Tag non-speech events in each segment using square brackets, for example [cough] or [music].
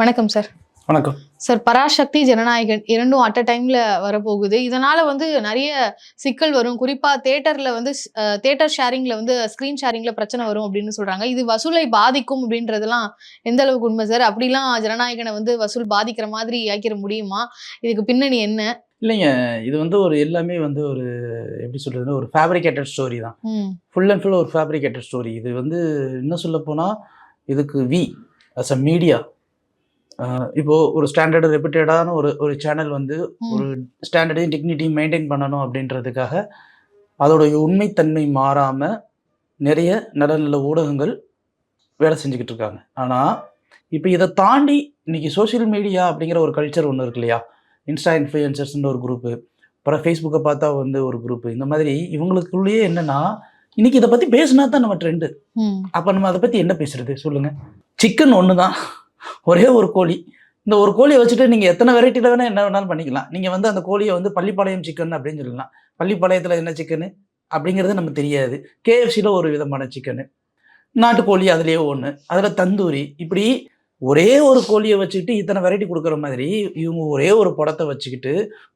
வணக்கம் சார் வணக்கம். சார் பராசக்தி ஜனநாயகன் இரண்டும் அட் அ டைம்ல வரப்போகுது. இதனால வந்து நிறைய சிக்கல் வரும். குறிப்பா தேட்டர்ல வந்து தேட்டர் ஷேரிங்ல வந்து ஸ்கிரீன் ஷேரிங்ல பிரச்சனை வரும் அப்படின்னு சொல்றாங்க. இது வசூலை பாதிக்கும் அப்படின்றதெல்லாம் எந்த அளவுக்கு உண்மை சார் அப்படிலாம் ஜனநாயகனை வந்து வசூல் பாதிக்கிற மாதிரி ஆக்கிட முடியுமா? இதுக்கு பின்னணி என்ன? இல்லைங்க. இது வந்து ஒரு எல்லாமே வந்து ஒரு எப்படி சொல்றதுன்னா ஒரு ஃபேப்ரிகேட்டட் ஸ்டோரி தான். ஃபுல் அண்ட் ஃபுல் ஒரு ஃபேப்ரிகேட்டட் ஸ்டோரி இது வந்து இன்னும் சொல்ல போனால் இதுக்கு வி அஸ் அ மீடியா இப்போ ஒரு ஸ்டாண்டர்டு ரெப்யூட்டடான ஒரு ஒரு சேனல் வந்து. ஒரு ஸ்டாண்டர்டையும் டிக்னிட்டியும் மெயின்டைன் பண்ணணும் அப்படின்றதுக்காக அதோடைய உண்மைத்தன்மை மாறாமல் நிறைய நல்ல நல்ல ஊடகங்கள் வேலை செஞ்சுக்கிட்டு இருக்காங்க. ஆனால் இப்போ இதை தாண்டி இன்னைக்கு சோஷியல் மீடியா அப்படிங்கிற ஒரு கல்ச்சர் ஒன்று இருக்கு இல்லையா? இன்ஸ்டா இன்ஃப்ளூயன்சர்ஸ்ன்ற ஒரு குரூப்பு அப்புறம் ஃபேஸ்புக்கை பார்த்தா வந்து ஒரு குரூப்பு இந்த மாதிரி இவங்களுக்குள்ளேயே என்னன்னா இன்னைக்கு இதை பற்றி பேசினா தான் நம்ம ட்ரெண்டு அப்போ நம்ம அதை பற்றி என்ன பேசுறது? சொல்லுங்க. சிக்கன் ஒன்று தான் ஒரே ஒரு கோழி. இந்த ஒரு கோழியை வச்சுட்டு நீங்கள் எத்தனை வெரைட்டியில் வேணால் என்ன வேணாலும் பண்ணிக்கலாம். நீங்கள் வந்து அந்த கோழியை வந்து பள்ளிப்பாளையம் சிக்கன் அப்படின்னு சொல்லலாம். பள்ளிப்பாளையத்தில் என்ன சிக்கனு அப்படிங்கிறது நமக்கு தெரியாது. கேஎஃப்சியில் ஒரு விதமான சிக்கனு நாட்டுக்கோழி அதுலேயே ஒன்று அதில் தந்தூரி. இப்படி ஒரே ஒரு கோழியை வச்சுக்கிட்டு இத்தனை வெரைட்டி கொடுக்குற மாதிரி இவங்க ஒரே ஒரு படத்தை வச்சுக்கிட்டு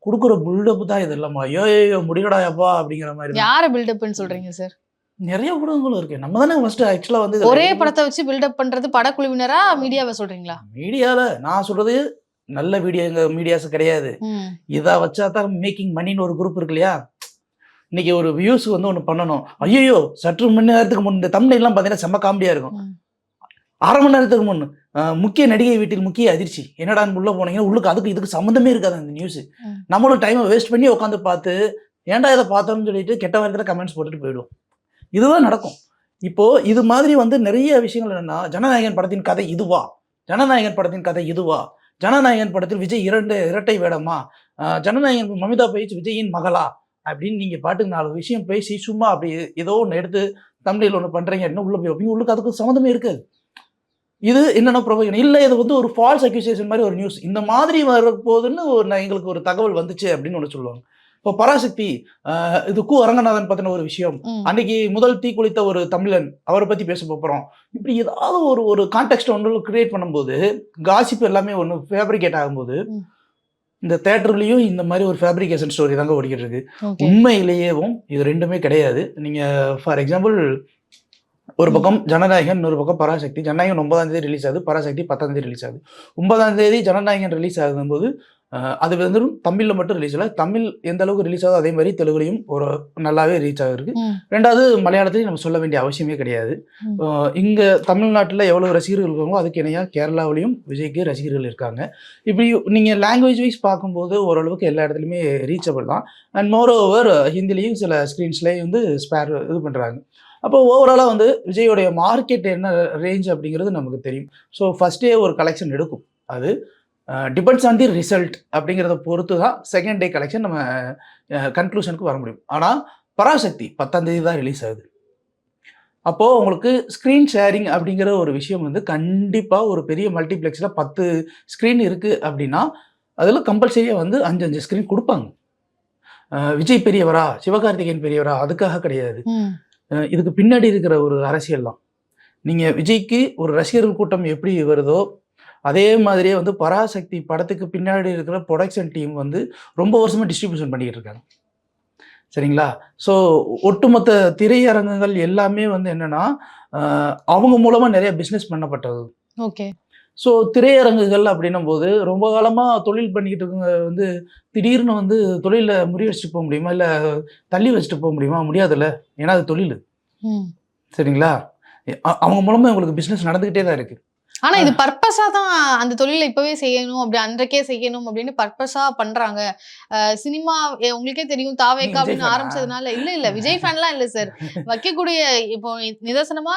கொடுக்குற பில்டப் தான் இதெல்லாமா? ஐயோ ஐயோ முடியடாயப்பா அப்படிங்கிற மாதிரி யாரை பில்டப்னு சொல்கிறீங்க சார் நிறைய ஊடகங்களும் இருக்கு. நம்ம தானே ஃபர்ஸ்ட் ஆக்சுவலாக வந்து ஒரே படத்தை வச்சு பில்டப் பண்றது படக்குழுவினரா மீடியாவை சொல்றீங்களா? மீடியாவில் நான் சொல்றது நல்ல வீடியோ எங்க மீடியாஸ் கிடையாது. இதை வச்சா தான் மேக்கிங் மணின்னு ஒரு குரூப் இருக்கு இல்லையா? இன்னைக்கு ஒரு வியூஸ் வந்து ஒன்று பண்ணணும். ஐயோ சற்று மணி நேரத்துக்கு முன் இந்த தமிழ்லாம் பார்த்தீங்கன்னா செம்ம காமெடியாக இருக்கும். அரை மணி நேரத்துக்கு முன் முக்கிய நடிகை வீட்டில் முக்கிய அதிர்ச்சி. என்னடான்னு உள்ள போனீங்கன்னா உள்ளுக்கு அதுக்கு இதுக்கு சம்மந்தமே இருக்காது அந்த நியூஸ். நம்மளும் டைமை வேஸ்ட் பண்ணி உட்காந்து பார்த்து ஏன்டா இதை பார்த்தோம்னு சொல்லிட்டு கெட்ட வாரத்தில் கமெண்ட்ஸ் போட்டுட்டு போயிடுவோம். இதுதான் நடக்கும். இப்போ இது மாதிரி வந்து நிறைய விஷயங்கள் என்னன்னா ஜனநாயகன் படத்தின் கதை இதுவா? ஜனநாயகன் படத்தின் கதை இதுவா? ஜனநாயகன் படத்தில் விஜய் இரண்டு இரட்டை வேடமா? ஜனநாயகன் மமிதா பயிற்சி விஜயின் மகளா? அப்படின்னு நீங்கள் பாட்டுக்கு நாலு விஷயம் பேசி சும்மா அப்படி ஏதோ ஒன்று எடுத்து தமிழில் ஒன்று பண்ணுறீங்க என்ன உள்ள போய் வைப்பீங்க. உள்ளுக்கு அதுக்கு சம்மந்தமே இருக்காது. இது என்னென்ன ப்ரொபோகன் இல்லை இது வந்து ஒரு ஃபால்ஸ் அக்யூசியேஷன் மாதிரி ஒரு நியூஸ் இந்த மாதிரி வரப்போகுதுன்னு ஒரு எங்களுக்கு ஒரு தகவல் வந்துச்சு அப்படின்னு ஒன்று சொல்லுவாங்க. இப்போ பராசக்தி இது கு அரங்கநாதன் பற்றின ஒரு விஷயம். அன்னைக்கு முதல் தீ குளித்த ஒரு தமிழன் அவரை பற்றி பேச போகிறோம் இப்படி ஏதாவது ஒரு ஒரு கான்டெக்ட் ஒன்று கிரியேட் பண்ணும்போது காசிப் எல்லாமே ஒன்று ஃபேப்ரிகேட் ஆகும்போது. இந்த தேட்டர்லேயும் இந்த மாதிரி ஒரு ஃபேப்ரிகேஷன் ஸ்டோரி தாங்க ஓடிக்கிட்டு இருக்கு உண்மையிலேயேவும் இது ரெண்டுமே கிடையாது. நீங்கள் ஃபார் எக்ஸாம்பிள் ஒரு பக்கம் ஜனநாயகன் இன்னொரு பக்கம் பராசக்தி. ஜனநாயகன் ஒன்பதாம் தேதி ரிலீஸ் ஆகுது பராசக்தி பத்தாம் தேதி ரிலீஸ் ஆகுது. ஒன்பதாம் தேதி ஜனநாயகன் ரிலீஸ் ஆகும்போது அது வந்து தமிழில் மட்டும் ரிலீஸ் ஆகல தமிழ் எந்த அளவுக்கு ரிலீஸ் ஆகுதோ அதே மாதிரி தெலுங்குலையும் ஒரு நல்லாவே ரீச் ஆகிருக்கு. ரெண்டாவது மலையாளத்திலையும் நம்ம சொல்ல வேண்டிய அவசியமே கிடையாது. இங்க தமிழ்நாட்டில் எவ்வளவு ரசிகர்கள் இருக்காங்களோ அதுக்கு இணையாக கேரளாவிலையும் விஜய்க்கு ரசிகர்கள் இருக்காங்க. இப்படி நீங்கள் லாங்குவேஜ் வைஸ் பார்க்கும்போது ஓரளவுக்கு எல்லா இடத்துலையுமே ரீச்சபிள் தான். அண்ட் மோர் ஓவர் ஹிந்திலையும் சில ஸ்க்ரீன்ஸ்லேயும் வந்து ஸ்பேர் இது பண்ணுறாங்க அப்போ ஓவராலாக வந்து விஜயோடைய மார்க்கெட் என்ன ரேஞ்ச் அப்படிங்கிறது நமக்கு தெரியும். ஸோ ஃபஸ்ட்டே ஒரு கலெக்ஷன் எடுக்கும். அது டிபெண்ட்ஸ் ஆன் தி ரிசல்ட் அப்படிங்கிறத பொறுத்து தான் செகண்ட் டே கலெக்ஷன் நம்ம கன்க்ளூஷனுக்கு வர முடியும். ஆனால் பராசக்தி பத்தாம் தேதி தான் ரிலீஸ் ஆகுது. அப்போது உங்களுக்கு ஸ்க்ரீன் ஷேரிங் அப்படிங்கிற ஒரு விஷயம் வந்து கண்டிப்பாக ஒரு பெரிய மல்டிப்ளெக்ஸில் பத்து ஸ்க்ரீன் இருக்குது அப்படின்னா அதில் கம்பல்சரியாக வந்து அஞ்சு அஞ்சு ஸ்க்ரீன் கொடுப்பாங்க. விஜய் பெரியவரா சிவகார்த்திகேயன் பெரியவரா அதுக்காக கிடையாது. இதுக்கு பின்னாடி இருக்கிற ஒரு அரசியல் தான். நீங்கள் விஜய்க்கு ஒரு ரசிகர்கள் கூட்டம் எப்படி வருதோ அதே மாதிரியே வந்து பராசக்தி படத்துக்கு பின்னாடி இருக்கிற ப்ரொடக்ஷன் டீம் வந்து ரொம்ப வருஷமாக டிஸ்ட்ரிபியூஷன் பண்ணிக்கிட்டு இருக்காங்க. சரிங்களா? ஸோ ஒட்டுமொத்த திரையரங்குகள் எல்லாமே வந்து என்னன்னா அவங்க மூலமாக நிறைய பிஸ்னஸ் பண்ணப்பட்டது. ஓகே ஸோ திரையரங்குகள் அப்படின்னும் போது ரொம்ப காலமாக தொழில் பண்ணிக்கிட்டு இருக்கவங்க வந்து திடீர்னு வந்து தொழிலில் முறியடிச்சிட்டு போக முடியுமா? இல்லை தள்ளி வச்சுட்டு போக முடியுமா? முடியாதுல்ல. ஏன்னா அது தொழில். ம். சரிங்களா? அவங்க மூலமாக உங்களுக்கு பிஸ்னஸ் நடந்துக்கிட்டே தான் இருக்குது ஆனா இது பர்பஸா தான் அந்த தொழிலை இப்பவே செய்யணும் அப்படி அன்றைக்கே செய்யணும் அப்படின்னு பர்பஸா பண்றாங்க. சினிமா உங்களுக்கே தெரியும் தாவேக்கா அப்படின்னு? ஆரம்பிச்சதுனால இல்ல இல்ல விஜய் [laughs] ஃபேன்லாம் இல்ல சார் வைக்கக்கூடிய இப்போ நிதர்சனமா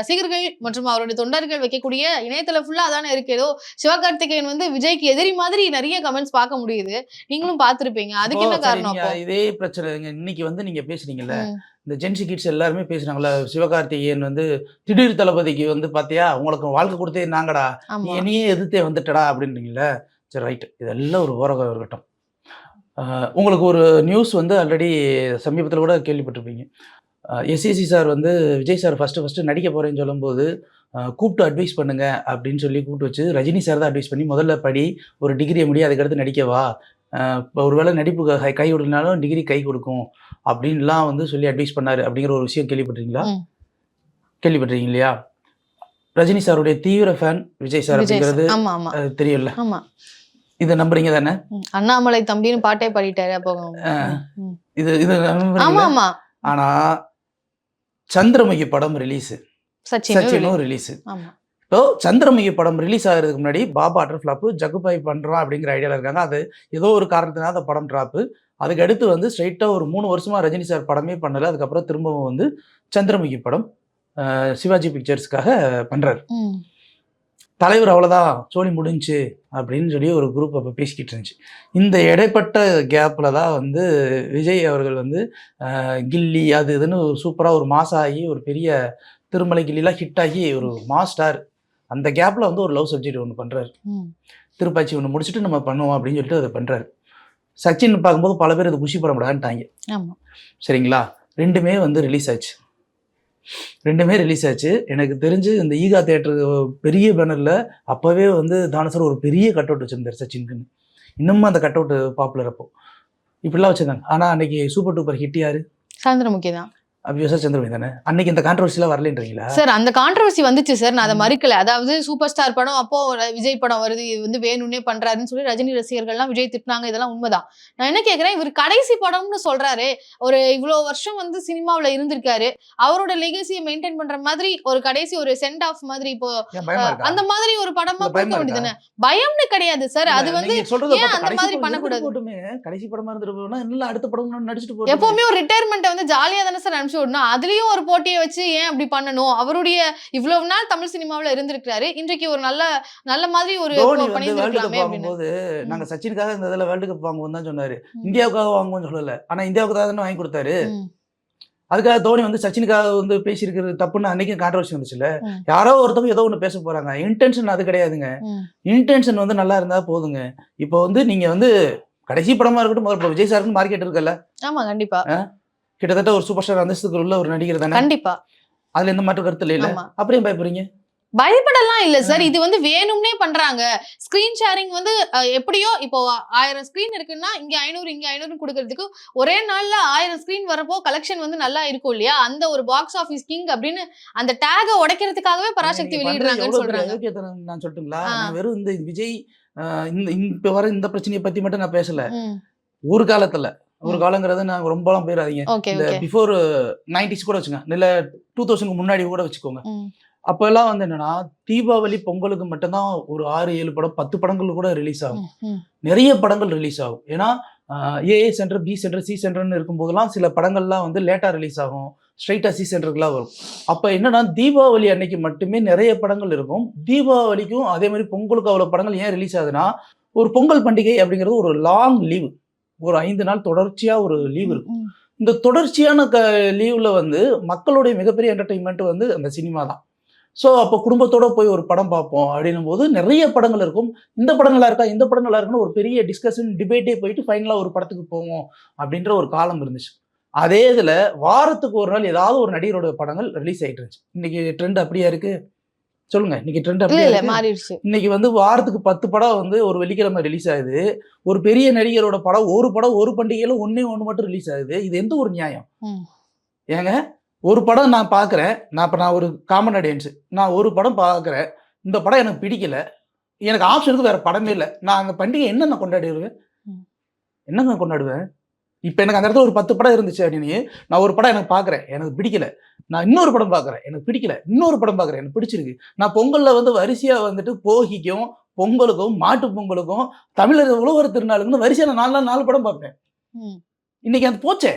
ரசிகர்கள் மற்றும் அவருடைய தொண்டர்கள் வைக்கக்கூடிய இணையதளம் ஃபுல்லா அதானே இருக்கு. ஏதோ சிவகார்த்திகேயன் வந்து விஜய்க்கு எதிரி மாதிரி நிறைய கமெண்ட்ஸ் பார்க்க முடியுது. நீங்களும் பார்த்திருப்பீங்க. அதுக்கு என்ன காரணம் இதே பிரச்சனை இன்னைக்கு வந்து நீங்க பேசுறீங்கல்ல இந்த ஜென்சி கிட்ஸ் எல்லாருமே பேசுனாங்கல்ல சிவகார்த்திகேயன் வந்து திடீர் தளபதிக்கு வந்து பாத்தியா உங்களுக்கு வாழ்க்கை கொடுத்தே நாங்கடா நீ என்னையே எதிர்த்தே வந்துட்டடா அப்படின்றீங்களே சரி ரைட் இதெல்லாம் ஒரு ஓரகம் இருக்கட்டும். உங்களுக்கு ஒரு நியூஸ் வந்து ஆல்ரெடி சமீபத்தில் கூட கேள்விப்பட்டிருப்பீங்க. எஸ்எஸ்சி சார் வந்து விஜய் சார் ஃபஸ்ட்டு ஃபஸ்ட்டு நடிக்க போகிறேன்னு சொல்லும்போது கூப்பிட்டு அட்வைஸ் பண்ணுங்க அப்படின்னு சொல்லி கூப்பிட்டு வச்சு ரஜினி சார் தான் அட்வைஸ் பண்ணி முதல்ல படி ஒரு டிகிரியை முடி அதுக்கடுத்து நடிக்கவா ஒருவேளை நடிப்பு கை கை கொடுனாலும் டிகிரி கை கொடுக்கும் அப்படின்லாம் வந்து சொல்லி அட்வைஸ் பண்ணாரு அப்படிங்கிற ஒரு விஷயம் கேள்விப்பட்டிருக்கீங்களா? ம். கேள்விப்பட்டிருக்கீங்க இல்லையா? ரஜினி சாருடைய தீவிர ஃபேன் விஜய் சார் அப்படிங்கிறது ஆமா இதை நம்புறீங்க தானே. அண்ணாமலை தம்பின்னு பாட்டே பாடிட்டாரு அப்போ. இது இது ஆனா சந்திரமுகி படம் ரிலீஸ் சச்சின் சச்சினும் ரிலீஸ் இப்போ சந்திரமுகி படம் ரிலீஸ் ஆகிறதுக்கு முன்னாடி பாபா அட்டர் ஃப்ளாப்பு ஜகுபாய் பண்ணுறோம் அப்படிங்கிற ஐடியாவில் இருக்காங்க. அது ஏதோ ஒரு காரணத்தினால அந்த படம் ட்ராப்பு அதுக்கு அடுத்து வந்து ஸ்ட்ரைட்டாக ஒரு மூணு வருஷமா ரஜினி சார் படமே பண்ணல. அதுக்கப்புறம் திரும்பவும் வந்து சந்திரமுகி படம் சிவாஜி பிக்சர்ஸ்க்காக பண்றாரு. ம். தலைவர் அவ்வளோதான் சோனி முடிஞ்சுச்சு அப்படின்னு சொல்லி ஒரு குரூப் அப்போ பேசிக்கிட்டு இருந்துச்சு. இந்த இடைப்பட்ட கேப்பில் தான் வந்து விஜய் அவர்கள் வந்து கில்லி அது இதுன்னு சூப்பராக ஒரு மாஸ் ஆகி ஒரு பெரிய திருமலை கில்லிலாம் ஹிட் ஆகி ஒரு மாஸ் ஸ்டார் அந்த கேப்பில் வந்து ஒரு லவ் சப்ஜெக்ட் ஒன்று பண்ணுறாரு. திருப்பாச்சி ஒன்று முடிச்சுட்டு நம்ம பண்ணுவோம் அப்படின்னு சொல்லிட்டு அதை பண்ணுறாரு சச்சின் பார்க்கும்போது பல பேர் அது குஷி படப்படான்ட்டாங்க சரிங்களா? ரெண்டுமே வந்து ரிலீஸ் ஆச்சு. ரெண்டுமே ரிலீஸ் ஆச்சு. எனக்கு தெரிஞ்சு இந்த ஈகா தேட்டர் பெரிய பேனரில் அப்போவே வந்து தானசர் ஒரு பெரிய கட் அவுட் வச்சுருந்தார் சச்சின்குன்னு இன்னமும் அந்த கட் அவுட் பாப்புலர் அப்போ. இப்படிலாம் வச்சுருந்தாங்க. ஆனால் அன்னைக்கு சூப்பர் டூப்பர் ஹிட் யாரு? சந்திரமுகி தான் அபியோசா சந்திரமணி தானே? அன்னைக்கு இந்த கான்ட்ரவர்சிலாம் வரலன்றீங்களா சார் அந்த கான்ட்ரவர்சி வந்துச்சு சார். நான் அதை. மறுக்கல. அதாவது சூப்பர் ஸ்டார் படம் அப்போ விஜய் படம் வருது இது வந்து வேணும்னே பண்றாருன்னு சொல்லி ரஜினி ரசிகர்கள்லாம் விஜய் திட்டினாங்க. இதெல்லாம் உண்மைதான். நான் என்ன கேக்குறேன் இவர் கடைசி படம்னு சொல்றாரு. ஒரு இவ்வளவு வருஷம் வந்து சினிமாவுல இருந்திருக்காரு. அவரோட லெகசியை மெயின்டைன் பண்ற மாதிரி ஒரு கடைசி ஒரு சென்ட் ஆஃப் மாதிரி இப்போ அந்த மாதிரி ஒரு படமா கொடுக்க வேண்டியதுதானே? பயம்னு கிடையாது சார். அது வந்து ஏன் அந்த மாதிரி பண்ணக்கூடாது? கடைசி படமா இருந்துட்டு போனா அடுத்த படம் நடிச்சுட்டு எப்பவுமே ஒரு ரிட்டையர்மெண்ட் வந்து ஜாலியா தானே சார் அனுப்பிச்சு விடணும் அதுலயும் ஒரு போட்டியை வச்சு ஏன் அப்படி பண்ணணும்? அவருடைய இவ்வளவு நாள் தமிழ் சினிமாவுல இருந்திருக்காரு இன்றைக்கு ஒரு நல்ல நல்ல மாதிரி ஒரு ம். நாங்க சச்சினுக்காக இந்த இதுல வேர்ல்டு கப் வாங்குவோம் தான் சொன்னாரு. இந்தியாவுக்காக வாங்குவோம்னு சொல்லல. ஆனா இந்தியாவுக்கு தானே வாங்கி கொடுத்தாரு. அதுக்காக தோனி வந்து சச்சினுக்காக வந்து பேசியிருக்கிறது தப்புன்னு அன்னைக்கும் கான்ட்ரவர்சி வந்துச்சுல்ல. ம். யாரோ ஒருத்தவங்க ஏதோ ஒன்று பேச போறாங்க. இன்டென்ஷன் அது கிடையாதுங்க. இன்டென்ஷன் வந்து நல்லா இருந்தா போதுங்க. இப்போ வந்து நீங்க வந்து கடைசி படமா இருக்கட்டும் முதல்ல விஜய் சாருன்னு மார்க்கெட் இருக்குல்ல ஆமா கண்டிப்பா. கிட்டத்தட்ட ஒரு சூப்பர் ஸ்டார் அந்தஸ்துக்கு உள்ள ஒரு நடிகர் தானே? கண்டிப்பா. அதுல எந்த மாற்று கருத்து இல்ல அப்படியே பயப்படுறீங்க? பயப்படலாம் இல்ல சார். இது வந்து வேணும்னே பண்றாங்க. ஸ்கிரீன் ஷேரிங் வந்து எப்படியோ இப்போ ஆயிரம் ஸ்கிரீன் இருக்குன்னா இங்க ஐநூறு இங்க ஐநூறு கொடுக்கறதுக்கு ஒரே நாள்ல ஆயிரம் ஸ்கிரீன் வரப்போ கலெக்ஷன் வந்து நல்லா இருக்கும் இல்லையா? அந்த ஒரு பாக்ஸ் ஆபீஸ் கிங் அப்படின்னு அந்த டேக உடைக்கிறதுக்காகவே பராசக்தி வெளியிடுறாங்கன்னு சொல்றாங்க. நான் சொல்லட்டுங்களா? வெறும் இந்த விஜய் இந்த இப்ப வர இந்த பிரச்சனையை பத்தி மட்டும் நான் பேசல. ஒரு காலத்துல ஒரு. காலங்கிறது நாங்க ரொம்பலாம் போயிடாதீங்க இந்த பிஃபோர் நைன்டிஸ் கூட வச்சுங்க. இல்ல டூ தௌசண்ட்க்கு முன்னாடி கூட வச்சுக்கோங்க. அப்ப எல்லாம் வந்து என்னன்னா தீபாவளி பொங்கலுக்கு மட்டும்தான் ஒரு ஆறு ஏழு படம் பத்து படங்கள் கூட ரிலீஸ் ஆகும். நிறைய படங்கள் ரிலீஸ் ஆகும். ஏன்னா A centre B centre C சென்டர்னு இருக்கும்போதெல்லாம் சில படங்கள்லாம் வந்து லேட்டாக ரிலீஸ் ஆகும். ஸ்ட்ரைட்டாக சி சென்டருக்குலாம் வரும். அப்போ என்னன்னா தீபாவளி அன்னைக்கு மட்டுமே நிறைய படங்கள் இருக்கும். தீபாவளிக்கும் அதே மாதிரி பொங்கலுக்கு அவ்வளோ படங்கள் ஏன் ரிலீஸ் ஆகுதுன்னா ஒரு பொங்கல் பண்டிகை அப்படிங்கிறது ஒரு லாங் லீவு ஒரு ஐந்து நாள் தொடர்ச்சியாக ஒரு லீவ் இருக்கும். இந்த தொடர்ச்சியான க லீவில் வந்து மக்களுடைய மிகப்பெரிய என்டர்டெயின்மெண்ட் வந்து அந்த சினிமா தான். ஸோ அப்போ குடும்பத்தோட போய் ஒரு படம் பார்ப்போம் அப்படின்னும் போது நிறைய படங்கள் இருக்கும். இந்த படம் நல்லா இருக்கா? இந்த படம் நல்லா இருக்குன்னு ஒரு பெரிய டிஸ்கஷன் டிபேட்டே போயிட்டு ஃபைனலாக ஒரு படத்துக்கு போவோம் அப்படின்ற ஒரு காலம் இருந்துச்சு. அதே இதில் வாரத்துக்கு ஒரு நாள் ஏதாவது ஒரு நடிகரோட படங்கள் ரிலீஸ் ஆகிட்டு இருந்துச்சு. இன்னைக்கு ட்ரெண்ட் அப்படியா இருக்கு? சொல்லுங்க இன்னைக்கு ட்ரெண்ட் இல்ல மாறிடுச்சு. இன்னைக்கு வந்து வாரத்துக்கு பத்து படம் வந்து ஒரு வெள்ளிக்கிழமை ரிலீஸ் ஆகுது. ஒரு பெரிய நடிகரோட படம் ஒரு படம் ஒரு பண்டிகையில ஒண்ணே ஒன்று மட்டும் ரிலீஸ் ஆகுது. இது எந்த ஒரு நியாயம். ஏங்க ஒரு படம் நான் பார்க்குறேன் நான் இப்போ நான் ஒரு காமன் ஆடியன்ஸ் நான் ஒரு படம் பார்க்குறேன் இந்த படம் எனக்கு பிடிக்கல. எனக்கு ஆப்ஷனுக்கு வேற படமே இல்லை. நான் அந்த பண்டிகை என்ன நான் கொண்டாடிடுவேன். என்னங்க கொண்டாடுவேன்? இப்போ எனக்கு அந்த இடத்துல ஒரு பத்து படம் இருந்துச்சு அப்படின்னு நான் ஒரு படம் எனக்கு பார்க்குறேன் எனக்கு பிடிக்கல. நான் இன்னொரு படம் பார்க்குறேன் எனக்கு பிடிக்கல. இன்னொரு படம் பார்க்குறேன் எனக்கு பிடிச்சிருக்கு. நான் பொங்கல்ல வந்து வரிசையாக வந்துட்டு போகிக்கும் பொங்கலுக்கும் மாட்டு பொங்கலுக்கும் தமிழர் உழவர் திருநாளுக்குன்னு வரிசையாக நான் நாலு நாள் நாலு படம் பார்ப்பேன். இன்னைக்கு அது போச்சே.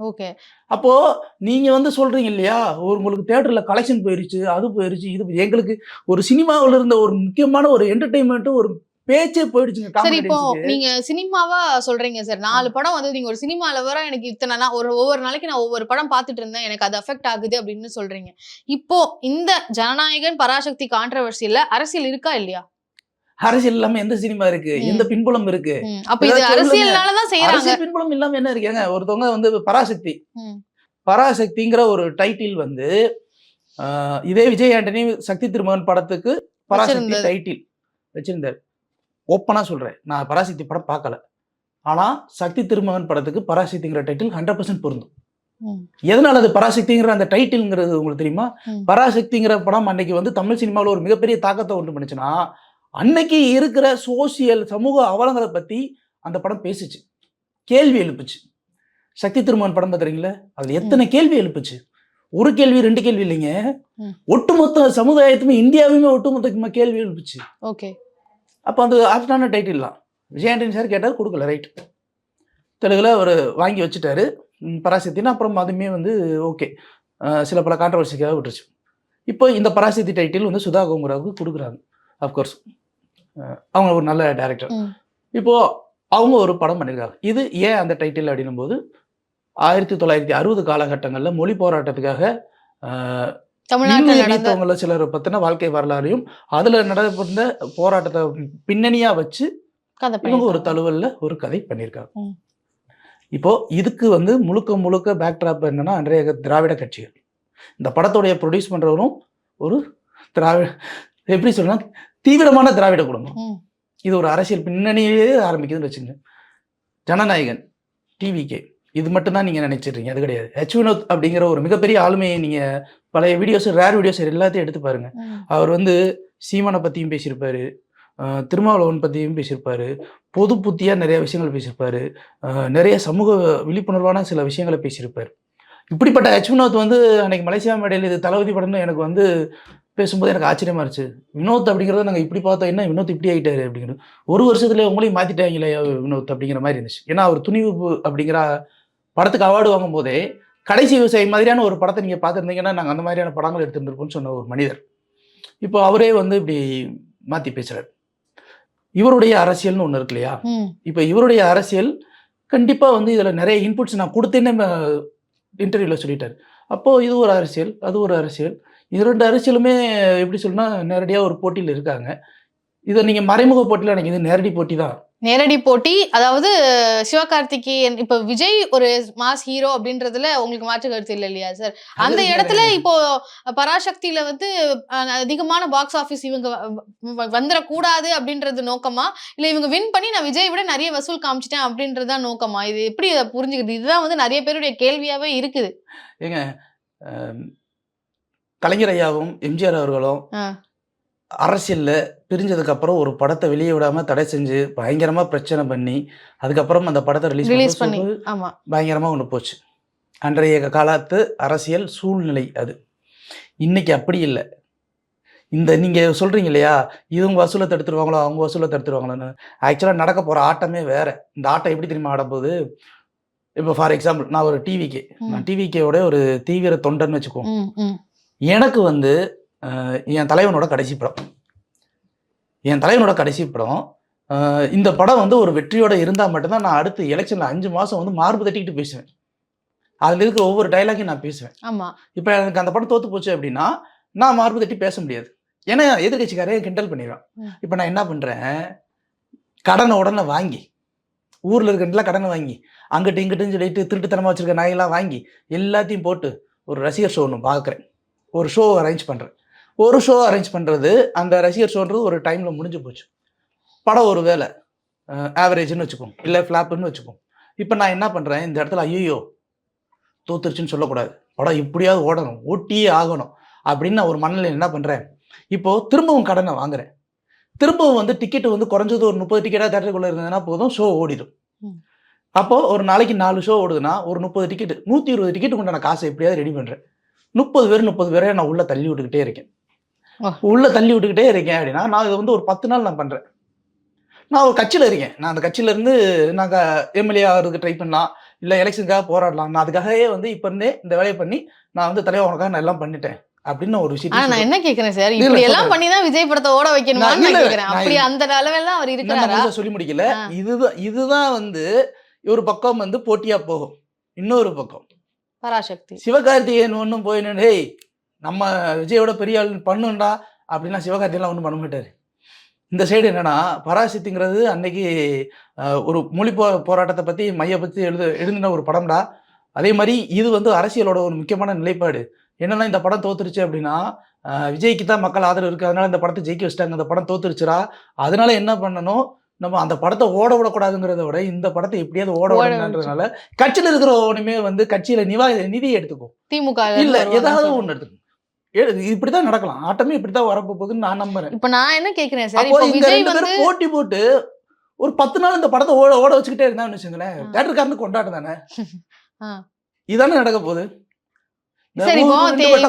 ஓகே. அப்போ நீங்க வந்து சொல்றீங்க இல்லையா? ஒரு உங்களுக்கு தேட்டர்ல கலெக்ஷன் போயிருச்சு அது போயிருச்சு இது எங்களுக்கு ஒரு சினிமாவில் இருந்த ஒரு முக்கியமான ஒரு என்டர்டைன்மெண்ட் ஒரு பேச்சே போயிடுச்சுங்க சரி இப்போ நீங்க சினிமாவா சொல்றீங்க சார். நாலு படம் வந்து நீங்க ஒரு சினிமால வர எனக்கு இத்தனை நாள் ஒரு ஒவ்வொரு நாளைக்கு நான் ஒவ்வொரு படம் பார்த்துட்டு இருந்தேன். எனக்கு அது அஃபெக்ட் ஆகுது அப்படின்னு சொல்றீங்க. இப்போ இந்த ஜனநாயகன் பராசக்தி கான்ட்ரவர்சியில அரசியல் இருக்கா இல்லையா? அரசியல் இல்லாம எந்த சினிமா இருக்கு. எந்த பின்புலம் இருக்கு? அப்ப இது. அரசியல்னாலதான் செய்யறாங்க பின்புலம் இல்லாம என்ன இருக்கு? ஏங்க ஒருத்தவங்க வந்து பராசக்தி. பராசக்திங்கிற ஒரு டைட்டில் வந்து இதே விஜய் ஆண்டனி சக்தி திருமகன் படத்துக்கு பராசக்தி. டைட்டில் வச்சிருந்தாரு. ஓப்பனா சொல்றேன். நான் பராசக்தி படம் பார்க்கல. ஆனா சக்தி திருமகன் படத்துக்கு பராசக்திங்கிற டைட்டில் ஹண்ட்ரட் பர்சன்ட் பொருந்தும். எதனால அது பராசக்திங்கிற அந்த டைட்டில்ங்கிறது உங்களுக்கு தெரியுமா. பராசக்திங்கிற படம் அன்னைக்கு வந்து தமிழ் சினிமாவில் ஒரு மிகப்பெரிய தாக்கத்தை உண்டு பண்ணுச்சுன்னா அன்னைக்கு இருக்கிற சோசியல் சமூக அவலங்களை பத்தி அந்த படம் பேசுச்சு. கேள்வி எழுப்புச்சு. சக்தி திருமகன் படம் பார்த்துறீங்களா அதுல எத்தனை கேள்வி எழுப்புச்சு? ஒரு கேள்வி ரெண்டு கேள்வி இல்லைங்க. ஒட்டுமொத்த சமுதாயத்துமே இந்தியாவையுமே ஒட்டுமொத்த கேள்வி எழுப்புச்சு. ஓகே. அப்போ அந்த ஆப்ஷனான டைட்டில் தான் விஜயாண்டனி சார் கேட்டார் கொடுக்கல ரைட் தெலுங்குல அவர் வாங்கி வச்சுட்டாரு. ம், பராசக்தினா அப்புறம் அதுவுமே வந்து ஓகே சில பல கான்ட்ரவர்சிக்காக விட்டுருச்சு. இப்போ இந்த பராசக்தி டைட்டில் வந்து சுதா கோங்குராவுக்கு கொடுக்குறாங்க அஃப்கோர்ஸ் அவங்க ஒரு நல்ல டேரக்டர் ம். இப்போ அவங்க ஒரு படம் பண்ணியிருக்காங்க இது ஏன் அந்த டைட்டில் அப்படின்னும் போது ஆயிரத்தி தொள்ளாயிரத்தி அறுபது காலகட்டங்களில் மொழி போராட்டத்துக்காக தமிழ்நாட்டுல சிலர் பத்தின வாழ்க்கை வரலாறையும் அதுல நடந்த போராட்டத்தை பின்னணியா வச்சு இவங்க ஒரு. தழுவல்ல ஒரு கதை பண்ணியிருக்காங்க. இப்போ இதுக்கு வந்து முழுக்க முழுக்க பேக்ட்ராப் என்னன்னா அன்றைய திராவிட கட்சிகள் இந்த படத்துடைய ப்ரொடியூஸ் பண்றவரும் ஒரு திராவிட எப்படி சொல்லலாம் தீவிரமான திராவிட குடும்பம். இது ஒரு அரசியல் பின்னணியிலே ஆரம்பிக்குதுன்னு வச்சுங்க ஜனநாயகன் டிவிகே இது மட்டும்தான் நீங்க நினைச்சிடுறீங்க. அது கிடையாது. ஹெச் வினோத் அப்படிங்கிற ஒரு மிகப்பெரிய ஆளுமையை நீங்க பழைய வீடியோஸ் ரேர் வீடியோஸ் எல்லாத்தையும் எடுத்து பாருங்க. ம். அவர் வந்து சீமானை பற்றியும் பேசியிருப்பாரு. திருமாவளவன் பற்றியும் பேசியிருப்பாரு. பொது புத்தியாக நிறைய விஷயங்கள் பேசியிருப்பாரு. நிறைய சமூக விழிப்புணர்வான சில விஷயங்களை பேசியிருப்பாரு. இப்படிப்பட்ட ஹெச் வினோத் வந்து அன்னைக்கு மலேசியா மேடையில் இது தளபதி படம்னு எனக்கு வந்து பேசும்போது எனக்கு ஆச்சரியமா இருந்துச்சு. வினோத் அப்படிங்கிறத நாங்கள் இப்படி பார்த்தோம். என்ன வினோத் இப்படி ஆயிட்டாரு அப்படிங்கிறது. ஒரு வருஷத்துல உங்களையும் மாத்திட்டாங்களே வினோத் அப்படிங்கிற மாதிரி இருந்துச்சு. ஏன்னா அவர் துணிவு அப்படிங்கிற படத்துக்கு அவார்டு வாங்கும் போதே கடைசி விவசாயி மாதிரியான ஒரு படத்தை நீங்கள் பார்த்துருந்தீங்கன்னா நாங்கள் அந்த மாதிரியான படங்கள் எடுத்திருந்திருப்போம்னு சொன்ன ஒரு மனிதர். இப்போ அவரே வந்து இப்படி மாற்றி பேசுறாரு. இவருடைய அரசியல்னு ஒன்று இருக்கு இல்லையா. இப்போ இவருடைய அரசியல் கண்டிப்பாக வந்து இதில் நிறைய இன்புட்ஸ் நான் கொடுத்தேன்னு இன்டர்வியூவில் சொல்லிட்டாரு. அப்போது இது ஒரு அரசியல் அது ஒரு அரசியல். இரண்டு அரசியலுமே எப்படி சொல்லணும்னா நேரடியாக ஒரு போட்டியில் இருக்காங்க. இதை நீங்கள் மறைமுக போட்டியில் எனக்கு இது நேரடி போட்டி தான். நேரடி போட்டி அதாவது சிவகார்த்திகேயன் இப்ப விஜய் ஒரு மாஸ் ஹீரோ அப்படின்றதுல உங்களுக்கு மாற்று கருத்து இல்லை இல்லையா சார் அந்த அது இடத்துல இப்போ பராசக்தியில வந்து அதிகமான பாக்ஸ் ஆபீஸ் இவங்க வந்துடக்கூடாது அப்படின்றது நோக்கமா? இல்ல இவங்க வின் பண்ணி நான் விஜய் விட நிறைய வசூல் காமிச்சிட்டேன் அப்படின்றதுதான் நோக்கமா? இது எப்படி இதை புரிஞ்சுக்கிறது இதுதான் வந்து நிறைய பேருடைய கேள்வியாவே இருக்குது. ஏங்க கலைஞர் ஐயாவும் எம்ஜிஆர் அவர்களும். அரசியல்ல பிரிஞ்சதுக்கு அப்புறம் ஒரு படத்தை வெளியே விடாம தடை செஞ்சு பயங்கரமா பிரச்சனை பண்ணி அதுக்கப்புறம் அந்த படத்தை ரிலீஸ் பண்ணி ஆமா. பயங்கரமா ஒன்று போச்சு. அன்றைய காலத்து அரசியல் சூழ்நிலை அது. இன்னைக்கு அப்படி இல்லை. இந்த நீங்க சொல்றீங்க இல்லையா இவங்க வசூலை தடுத்துருவாங்களோ அவங்க வசூலை தடுத்துருவாங்களோன்னு ஆக்சுவலாக நடக்க போற ஆட்டமே வேற. இந்த ஆட்டம் எப்படி தெரியுமா ஆடப்போகுது இப்போ ஃபார் எக்ஸாம்பிள் நான் ஒரு டிவிக்கே. நான் டிவிக்கேவோட ஒரு தீவிர தொண்டன்னு வச்சுக்கோ ம், ம். எனக்கு வந்து என் தலைவனோட கடைசி படம். என் தலைவனோட கடைசி படம் இந்த படம் வந்து ஒரு வெற்றியோட இருந்தால் மட்டும்தான் நான் அடுத்து எலெக்ஷனில் அஞ்சு மாதம் வந்து மார்பு தட்டிக்கிட்டு பேசுவேன். அதில் இருக்கிற ஒவ்வொரு டைலாக்கையும் நான் பேசுவேன். ஆமா. இப்போ எனக்கு அந்த படம் தோத்து போச்சு அப்படின்னா நான் மார்பு தட்டி பேச முடியாது. ஏன்னா எதிர்கட்சிக்காரே கிண்டல் பண்ணிடுவான். இப்போ நான் என்ன பண்ணுறேன் கடனை உடனே வாங்கி ஊரில் இருக்கிறதுலாம் கடனை வாங்கி அங்கிட்டு இங்கிட்டுன்னு சொல்லிட்டு திருட்டுத்தனமாக வச்சிருக்க நாயெல்லாம் வாங்கி எல்லாத்தையும் போட்டு ஒரு ரசிகர் ஷோ ஒன்று பார்க்குறேன் ஒரு ஷோ அரேஞ்ச் பண்ணுறேன் ஒரு ஷோ அரேஞ்ச் பண்ணுறது அந்த ரசிகர் ஷோன்றது ஒரு டைமில் முடிஞ்சு போச்சு. படம் ஒரு வேலை ஆவரேஜ்னு வச்சுக்கோம் இல்லை ஃப்ளாப்புன்னு வச்சுக்கோம் இப்போ நான் என்ன பண்ணுறேன் இந்த இடத்துல ஐயோ தோத்துருச்சுன்னு சொல்லக்கூடாது. படம் இப்படியாவது ஓடணும் ஓட்டியே ஆகணும் அப்படின்னு நான் ஒரு மனநிலை என்ன பண்ணுறேன் இப்போது திரும்பவும் கடனை வாங்குறேன். திரும்பவும் வந்து டிக்கெட் வந்து குறைஞ்சது ஒரு முப்பது டிக்கெட்டாக தேட்டருக்குள்ளே இருந்ததுன்னா போதும் ஷோ ஓடிடும். அப்போது ஒரு நாளைக்கு நாலு ஷோ ஓடுதுன்னா ஒரு முப்பது டிக்கெட் நூற்றி இருபது டிக்கெட் உண்டான காசை எப்படியாவது ரெடி பண்ணுறேன் முப்பது பேர் முப்பது பேரை நான் உள்ளே தள்ளி விட்டுக்கிட்டே இருக்கேன். உள்ளே தள்ளி விட்டுக்கிட்டே இருக்கேன் அப்படின்னா நான் இதை வந்து ஒரு பத்து நாள் நான் பண்ணுறேன் நான் ஒரு கட்சியில் இருக்கேன். நான் அந்த கட்சியில இருந்து நாங்கள் எம்எல்ஏ ஆகிறதுக்கு ட்ரை பண்ணலாம் இல்லை எலெக்ஷனுக்காக போராடலாம். நான் அதுக்காகவே வந்து இப்போ இருந்தே இந்த வேலையை பண்ணி நான் வந்து தலைவர் உனக்காக நான் எல்லாம் பண்ணிட்டேன். அப்படின்னு ஒரு ஆனா நான் விஷயம் என்ன கேக்குறேன் சார்? இப்படி எல்லாம். பண்ணி தான் விஜய் படத்தை ஓட இல்ல, கேக்குறேன். அப்படி. அந்த லெவல்ல அவர் இருக்கிறாரா சொல்லி முடிக்கல. இதுதான் இதுதான் வந்து ஒரு பக்கம் வந்து போட்டியா போகும். இன்னொரு பக்கம். பராசக்தி. சிவகார்த்திகேயன் ஒன்றும் போய் நின்னு, "ஏய் நம்ம விஜயோட பெரிய ஆள் பண்ணுண்டா அப்படின்னா சிவகார்த்திகேயன்லாம் ஒன்றும் பண்ண மாட்டாரு. இந்த சைடு என்னன்னா பராசக்திங்கிறது அன்னைக்கு ஒரு மொழி போ போராட்டத்தை பற்றி மைய பற்றி எழுது எழுதின ஒரு படம்டா. அதே மாதிரி இது வந்து அரசியலோட ஒரு முக்கியமான நிலைப்பாடு. என்னன்னா இந்த படம் தோத்துருச்சு அப்படின்னா விஜய்க்கு தான் மக்கள் ஆதரவு இருக்கு. அதனால இந்த படத்தை ஜெயிக்க வச்சிட்டாங்க. இந்த படம் தோத்துருச்சுரா அதனால என்ன பண்ணணும்? நம்ம அந்த படத்தை ஓட விடக்கூடாதுங்கிறத விட இந்த படத்தை எப்படியாவது ஓட விடணுன்றதுனால கட்சியில இருக்கிறவனுமே வந்து கட்சியில நிவா நிதி எடுத்துக்கும். திமுக இல்ல ஏதாவது. ஒண்ணு எடுத்துக்கும் இப்படிதான் நடக்கலாம். ஆட்டமே இப்படித்தான் வரப்போ போகுதுன்னு நான் நம்புறேன். இப்ப நான் என்ன கேக்குறேன் சார்? இப்ப விஜய் வந்து போட்டி போட்டு ஒரு பத்து நாள் இந்த படத்தை ஓட ஓட வச்சுக்கிட்டே இருந்தான்னு வச்சுங்களேன். தேட்டருக்காரனு கொண்டாட்டம் தானே. [laughs] இதானே நடக்க போகுது?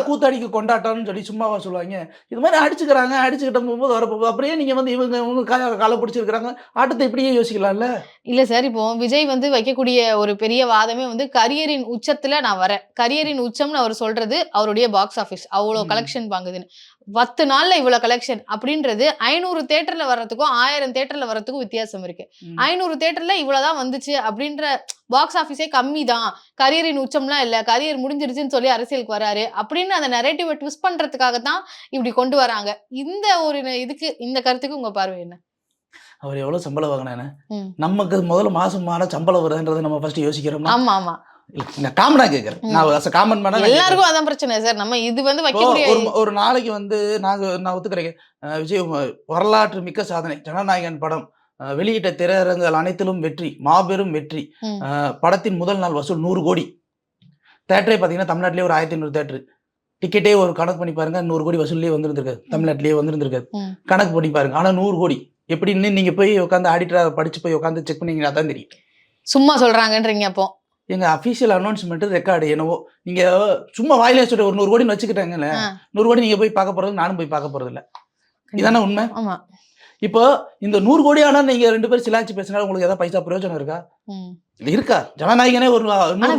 கூத்தாடிக்கு கொண்டாட்டம்னு சொல்லி சும்மாவா சொல்லுவாங்க. இது மாதிரி அடிச்சுக்கிறாங்க அடிச்சுக்கிட்ட போகும்போது வரப்போகுது அப்படியே நீங்க வந்து இவங்க இவங்க கால பிடிச்சிருக்கிறாங்க. ஆட்டத்தை இப்படியே யோசிக்கலாம்ல? இல்ல சார் இப்போ விஜய் வந்து வைக்கக்கூடிய ஒரு பெரிய வாதமே வந்து கரியரின் உச்சத்துல நான் வரேன். கரியரின் உச்சம்னு அவர் சொல்றது அவருடைய பாக்ஸ் ஆபீஸ் அவ்வளவு. கலெக்ஷன் வாங்குதுன்னு. பத்து நாள்ல இவ்வளவு கலெக்ஷன் அப்படின்றது ஐநூறு தேட்டர்ல வர்றதுக்கும் ஆயிரம் தேட்டர்ல வர்றதுக்கும் வித்தியாசம் இருக்கு. ஐநூறு தேட்டர்ல இவ்வளவுதான் வந்துச்சு அப்படின்ற பாக்ஸ் ஆபீஸே கம்மி தான் கரியரின் உச்சம்லாம் இல்ல. கரியர் முடிஞ்சிருச்சுன்னு சொல்லி அரசியலுக்கு வராரு அப்படின்னு அந்த நெரேட்டிவை ட்விஸ்ட் பண்றதுக்காக தான் இப்படி கொண்டு வராங்க. இந்த ஒரு இதுக்கு இந்த கருத்துக்கு உங்க பார்வை என்ன? அவர் எவ்வளவு சம்பளம் வாங்கினானே. நமக்கு முதல்ல மாசம் சம்பளம் வருதுன்றதை நம்ம ஃபர்ஸ்ட் யோசிக்கிறோம்னா? ஆமா ஆமா. நான் காமனா கேட்கறேன். நான் காமன் எல்லாருக்கும் அதான் பிரச்சனை சார். நம்ம இது வந்து இப்போ வைக்கக்கூடிய ஒரு ஒரு நாளைக்கு வந்து நாங்க நான் ஒத்துக்கிறேன். விஜய் வரலாற்று மிக்க சாதனை. ஜனநாயகன் படம். வெளியிட்ட திரையரங்குகள் அனைத்திலும் வெற்றி. மாபெரும் வெற்றி. படத்தின் முதல் நாள் வசூல் நூறு கோடி. தேட்டரே பார்த்தீங்கன்னா தமிழ்நாட்டிலே ஒரு ஆயிரத்தி ஐநூறு தேட்டரு டிக்கெட்டே ஒரு கணக்கு பண்ணி பாருங்க நூறு கோடி வசூல்லே வந்திருந்திருக்காது. தமிழ்நாட்டிலேயே வந்திருந்திருக்காது. கணக்கு பண்ணி பாருங்க. ஆனா நூறு கோடி. எப்படின்னு நீங்க போய் உட்காந்து ஆடிட்டரா படிச்சு போய் உட்காந்து செக் பண்ணீங்கன்னா தான் தெரியும். சும்மா சொல்றாங்கன்றீங்க அப்போ. எங்க அஃபீஷியல் அனௌன்ஸ்மெண்ட் ரெக்கார்டு என்னவோ நீங்க சும்மா வாயிலே சொல்ற ஒரு நூறு கோடின்னு வச்சுக்கிட்டாங்கல்ல. நூறு கோடி நீங்க போய் பார்க்க போறது நானும் போய் பார்க்க போறது இல்ல இதானே உண்மை? ஆமா. இப்போ இந்த நூறு கோடி ஆனா நீங்க ரெண்டு பேரும் சிலாச்சி பேசினா உங்களுக்கு ஏதாவது பைசா பிரயோஜனம் இருக்கா? இருக்கா? ஜனநாயகனே ஒரு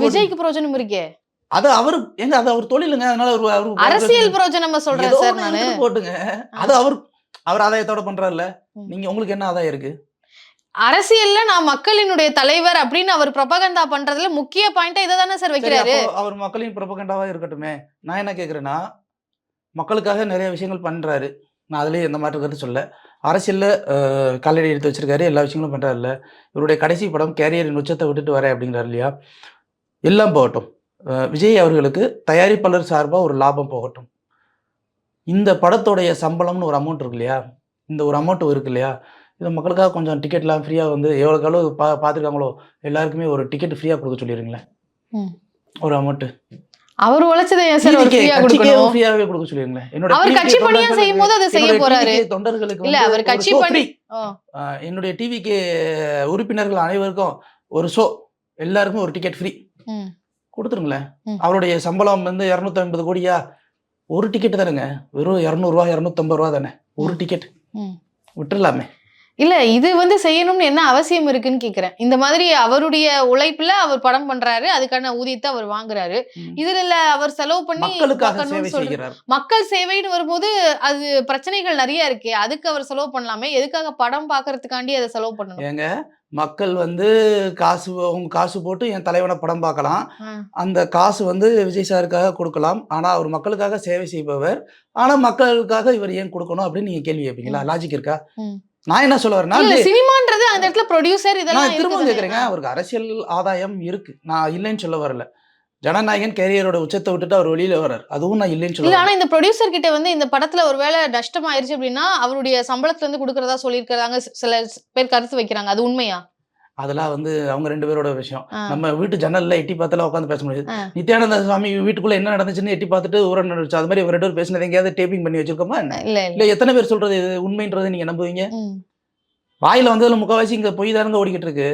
விஜய்க்கு பிரயோஜனம் இருக்கே. அது அவரு எங்க அது அவர் தொழிலுங்க அதனால அவரு அவரு அரசியல் பிரயோஜனம் சொல்றேன் போட்டுங்க. அது அவர் அவர் ஆதாயத்தோட பண்றாருல்ல. ம். நீங்க உங்களுக்கு என்ன ஆதாயம் இருக்கு? அரசியல்ல நான் மக்களினுடைய தலைவர் அப்படின்னு அவர் பிரபகந்தா பண்றதுல முக்கிய பாயிண்டா இதை தானே சார் வைக்கிறாரு? அவர் மக்களின் பிரபகண்டாவா இருக்கட்டுமே. நான் என்ன கேக்குறேன்னா மக்களுக்காக நிறைய விஷயங்கள் பண்றாரு. நான் அதுலயே எந்த மாற்று கருத்து சொல்ல. அரசியல்ல காலடி எடுத்து வச்சிருக்காரு எல்லா விஷயங்களும் பண்றாருல்ல. இவருடைய கடைசி படம் கேரியரின் உச்சத்தை விட்டுட்டு வரேன் அப்படிங்கிறாரு இல்லையா? எல்லாம் போகட்டும். விஜய் அவர்களுக்கு தயாரிப்பாளர் சார்பா ஒரு லாபம் போகட்டும். இந்த படத்தோடைய சம்பளம்னு ஒரு அமௌண்ட் இருக்கு இல்லையா? இந்த ஒரு அமௌண்ட் இருக்கு இல்லையா? இது மக்களுக்காக கொஞ்சம் டிக்கெட்லாம் ஃப்ரீயாக வந்து எவ்வளோக்கு எவ்வளோ பா பார்த்துருக்காங்களோ எல்லாருக்குமே ஒரு டிக்கெட் ஃப்ரீயாக கொடுக்க சொல்லிடுங்களேன். ஒரு அமௌண்ட் அவர் உழைச்சதை சார் ஃப்ரீயா ஃப்ரீயாவே கொடுக்க சொல்லிருங்களேன் என்னோட அவர் கட்சி பணியா செய்யும் போது அதை செய்ய போறாரு. தொண்டர்களுக்கு இல்ல, அவர் கட்சி பணி- என்னுடைய டிவிக்கு உறுப்பினர்கள் அனைவருக்கும் ஒரு ஷோ எல்லாருக்கும் ஒரு டிக்கெட் ஃப்ரீ. கொடுத்துருங்களேன். அவருடைய சம்பளம் வந்து இரநூத்தி ஐம்பது கோடியா? ஒரு டிக்கெட் தானுங்க. வெறும் இரநூறுவா இரநூத்தம்பது ரூபா தானே. ஒரு டிக்கெட் ம். இல்ல இது வந்து செய்யணும்னு என்ன அவசியம் இருக்குன்னு கேக்குறேன். இந்த மாதிரி அவருடைய உழைப்புல அவர் படம் பண்றாரு அதுக்கான ஊதியத்தை அவர் வாங்குறாரு. இதுல அவர் செலவு பண்ணி மக்கள் சேவைன்னு வரும்போது அது பிரச்சனைகள் நிறைய இருக்கு அதுக்கு அவர் செலவு பண்ணலாமே? எதுக்காக படம் பாக்குறதுக்காண்டி அதை செலவு பண்ணணும்? ஏங்க மக்கள் வந்து காசு அவங்க காசு போட்டு என் தலைவனை படம் பார்க்கலாம். அந்த காசு வந்து விஜய் சாருக்காக கொடுக்கலாம். ஆனா அவர் மக்களுக்காக சேவை செய்பவர். ஆனா மக்களுக்காக இவர் ஏன் கொடுக்கணும் அப்படின்னு நீங்க கேள்வி கேட்பீங்களா லாஜிக் இருக்கா. நான் என்ன சொல்ல வரேன்னா சினிமான்றது அந்த இடத்துல ப்ரொடியூசர் இதெல்லாம் திரும்ப? கேக்குறேங்க அவருக்கு அரசியல் ஆதாயம் இருக்கு. நான் இல்லைன்னு சொல்ல வரல. ஜனநாயகன் கேரியரோட உச்சத்தை விட்டுட்டு அவர் வெளியில வர்றார். அதுவும் நான் இல்லைன்னு சொல்ல. ஆனா இந்த ப்ரொடியூசர் கிட்ட வந்து இந்த படத்துல ஒருவேளை நஷ்டம் ஆயிருச்சு அப்படின்னா அவருடைய சம்பளத்துல இருந்து கொடுக்கறதா சொல்லியிருக்காங்க சில பேர் கருத்து வைக்கிறாங்க. அது உண்மையா? அதெல்லாம் வந்து அவங்க ரெண்டு பேரோட விஷயம். நம்ம வீட்டு ஜன்னல்ல எட்டி பார்த்தாலும் உட்காந்து பேச முடியாது. நித்யானந்த சுவாமி வீட்டுக்குள்ள என்ன நடந்துச்சுன்னு எட்டி பார்த்துட்டு ஊரன் நடந்துச்சு அது மாதிரி ரெண்டு பேர் பேசினது எங்கேயாவது டேப்பிங் பண்ணி வச்சிருக்கோமா என்ன? இல்ல எத்தனை பேர் சொல்றது உண்மைன்றதை நீங்க நம்புவீங்க? வாயில வந்ததுல முக்கால்வாசி இங்க பொய் தான் ஓடிக்கிட்டு இருக்கு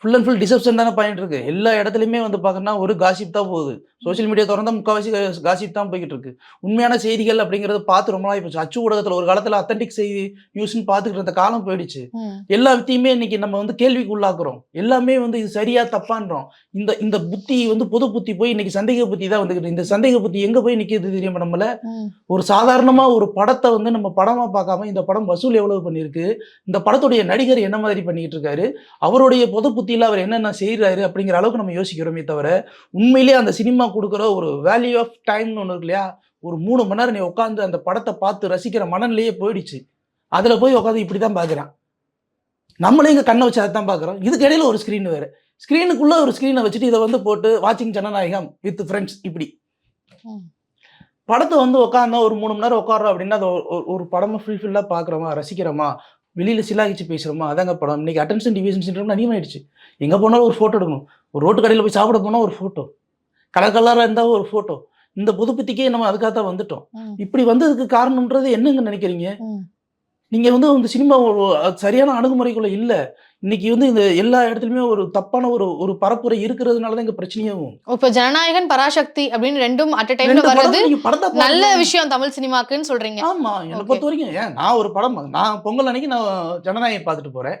ஃபுல் அண்ட் ஃபுல் டிசப்ஷன் தானே பாயிண்ட் இருக்கு எல்லா இடத்துலயுமே வந்து பாக்கணும்னா ஒரு காசிப் தான் போகுது. சோஷியல் மீடியா திறந்தா முக்கால்வாசி காசிப் தான் போய்கிட்டு இருக்கு உண்மையான செய்திகள் அப்படிங்கறத பார்த்து ரொம்ப நாள் போச்சு அச்சு ஊடகத்துல ஒரு காலத்துல அத்தன்டிக் செய்தி நியூஸ்னு பார்த்துக்கிட்டு இருந்த காலம் போயிடுச்சு. ம். எல்லா வித்தையுமே இன்னைக்கு நம்ம வந்து கேள்விக்கு உள்ளாக்குறோம் எல்லாமே வந்து இது சரியா தப்பான்றோம். இந்த இந்த புத்தி வந்து பொது புத்தி போய் இன்னைக்கு சந்தேக புத்தி தான் வந்துக்கிட்டு இந்த சந்தேக புத்தி எங்க போய் நிக்குது தெரியுமா நம்மள. ஒரு சாதாரணமா ஒரு படத்தை வந்து நம்ம படமா பார்க்காம இந்த படம் வசூல் எவ்வளவு பண்ணியிருக்கு இந்த படத்துடைய நடிகர் என்ன மாதிரி பண்ணிக்கிட்டு இருக்காரு? அவருடைய பொது புத்தியில அவர் என்னென்ன செய்யறாரு அப்படிங்கிற அளவுக்கு நம்ம யோசிக்கிறோமே தவிர உண்மையிலேயே அந்த சினிமா கொடுக்குற ஒரு வேல்யூ ஆஃப் டைம்னு ஒன்று இருக்கு இல்லையா? ஒரு மூணு மணி நேரம் நீ உட்காந்து அந்த படத்தை பார்த்து ரசிக்கிற மனநிலையே போயிடுச்சு. அதுல போய் உட்காந்து இப்படி தான் பார்க்குறான். நம்மளே இங்க கண்ணை வச்சு அதை தான் பார்க்குறோம். இதுக்கு இடையில ஒரு ஸ்க்ரீன் வேற. ஸ்க்ரீனுக்குள்ள ஒரு ஸ்க்ரீனை வச்சுட்டு இதை வந்து போட்டு வாட்சிங் ஜனநாயகம் வித் ஃப்ரெண்ட்ஸ் இப்படி. படத்தை வந்து உட்காந்தா ஒரு மூணு மணி நேரம் உட்காரோம் அப்படின்னா அதை ஒரு- ஒரு- ஒரு படமா ஃபுல்ஃபில்லாக பார்க்குறோமா? ரசிக்கிறோமா? வெளியில சிலாகிச்சு பேசுறோமா? அதாங்க படம். இன்னைக்கு அட்டென்ஷன் டிவிஷன் சின்ரம் அதிகமாயிடுச்சு எங்க போனாலும் ஒரு ஃபோட்டோ எடுக்கணும். ஒரு ரோட்டு கடையில் போய் சாப்பிட போனால் ஒரு ஃபோட்டோ கலர் கலராக இருந்தால் ஒரு ஃபோட்டோ இந்த புதுப்பித்திக்கே நம்ம அதுக்காக தான் வந்துட்டோம். இப்படி வந்ததுக்கு காரணம்ன்றது என்னங்க நினைக்கிறீங்க? ம். நீங்க வந்து இந்த சினிமா சரியான அணுகுமுறைக்குள்ள இல்ல. இன்னைக்கு வந்து இந்த எல்லா இடத்துலயுமே ஒரு தப்பான ஒரு ஒரு பரப்புரை இருக்கிறதுனால தான் இங்க பிரச்சனையாகும் இப்ப ஜனநாயகன் பராசக்தி அப்படின்னு ரெண்டும் அட் டைம்ல படத்தை நல்ல. விஷயம் தமிழ் சினிமாக்குன்னு சொல்றீங்க. ஆமா என்னை. பொறுத்த வரைக்கும் ஏன் நான் ஒரு படம் நான் பொங்கல் அன்னைக்கு நான் ஜனநாயகம் பார்த்துட்டு போறேன்.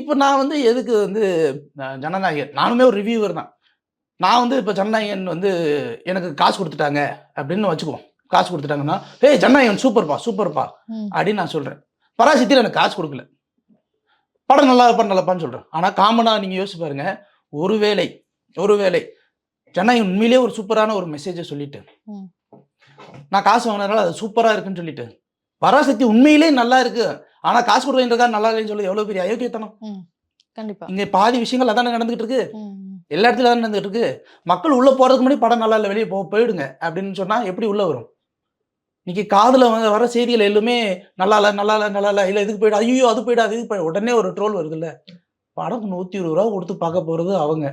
இப்போ நான் வந்து எதுக்கு வந்து ஜனநாயகன்? நானுமே ஒரு ரிவ்யூவர் தான். நான் வந்து இப்போ ஜனநாயகன் வந்து எனக்கு காசு கொடுத்துட்டாங்க அப்படின்னு வச்சுக்குவோம். காசு கொடுத்துட்டாங்கன்னா ஏய் ஜனநாயகன் சூப்பர்ப்பா சூப்பர்ப்பா. அப்படின்னு நான் சொல்றேன். பராசக்தியில் எனக்கு காசு கொடுக்கல. படம் நல்லா இருப்பா நல்லாப்பான்னு சொல்றேன். ஆனா காமனா நீங்க யோசிச்சு பாருங்க ஒருவேளை ஒருவேளை ஜனநாயகன் உண்மையிலேயே ஒரு சூப்பரான ஒரு மெசேஜை சொல்லிட்டு. நான் காசு வாங்கினதால அது சூப்பரா இருக்குன்னு சொல்லிட்டு பராசக்தி உண்மையிலேயே நல்லா இருக்கு. ஆனா காசு கொடுக்குறதா நல்லா இல்லைன்னு சொல்லி எவ்வளவு பெரிய அயோக்கியத்தனம். கண்டிப்பா. இங்க பாதி விஷயங்கள் அதானே நடந்துகிட்டு இருக்கு. எல்லா இடத்துலயும் அதான் நடந்துகிட்டு இருக்கு. மக்கள் உள்ள போறதுக்கு முன்னாடி படம் நல்லா இல்லை வெளியே போ போயிடுங்க அப்படின்னு சொன்னா எப்படி உள்ள வரும்? இன்னைக்கு காதில் வந்து வர செய்திகள் எல்லாமே நல்லா இல்லை நல்லா இல்லை நல்லா இல்லை இல்லை இதுக்கு போயிடு ஐயோ அது போயிடாது அது போய் உடனே ஒரு ட்ரோல் வருதுல்ல. படம் நூற்றி இருபது ரூபா கொடுத்து பார்க்க போகிறது அவங்க.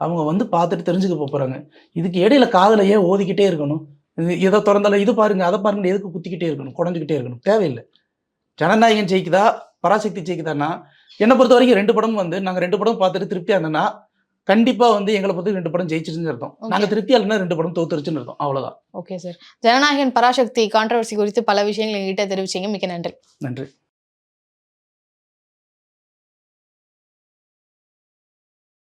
அவங்க வந்து பார்த்துட்டு தெரிஞ்சுக்க போகிறாங்க இதுக்கு இடையில காதில் ஏன் ஓதிக்கிட்டே இருக்கணும்? இது இதை திறந்தால இது பாருங்க அதை பாருங்க எதுக்கு குத்திக்கிட்டே இருக்கணும் குறைஞ்சிக்கிட்டே இருக்கணும் தேவையில்லை. ஜனநாயகன் ஜெயிக்குதா? பராசக்தி ஜெயிக்குதான்னா? என்னை பொறுத்த வரைக்கும் ரெண்டு படம் வந்து நாங்கள் ரெண்டு படம் பார்த்துட்டு திருப்தியாக இருந்தோம்னா கண்டிப்பா வந்து எங்களை பொறுத்த ரெண்டு படம் ஜெயிச்சிருச்சுன்னு அர்த்தம். Okay. நாங்க திருப்தியா இல்லைன்னா ரெண்டு படம் தோத்துருச்சுன்னு அர்த்தம். அவ்வளவுதான். Okay sir Jananayagan Parasakthi controversy குறித்து பல விஷயங்களை எங்கிட்ட தெரிவிச்சீங்க. மிக்க நன்றி. நன்றி.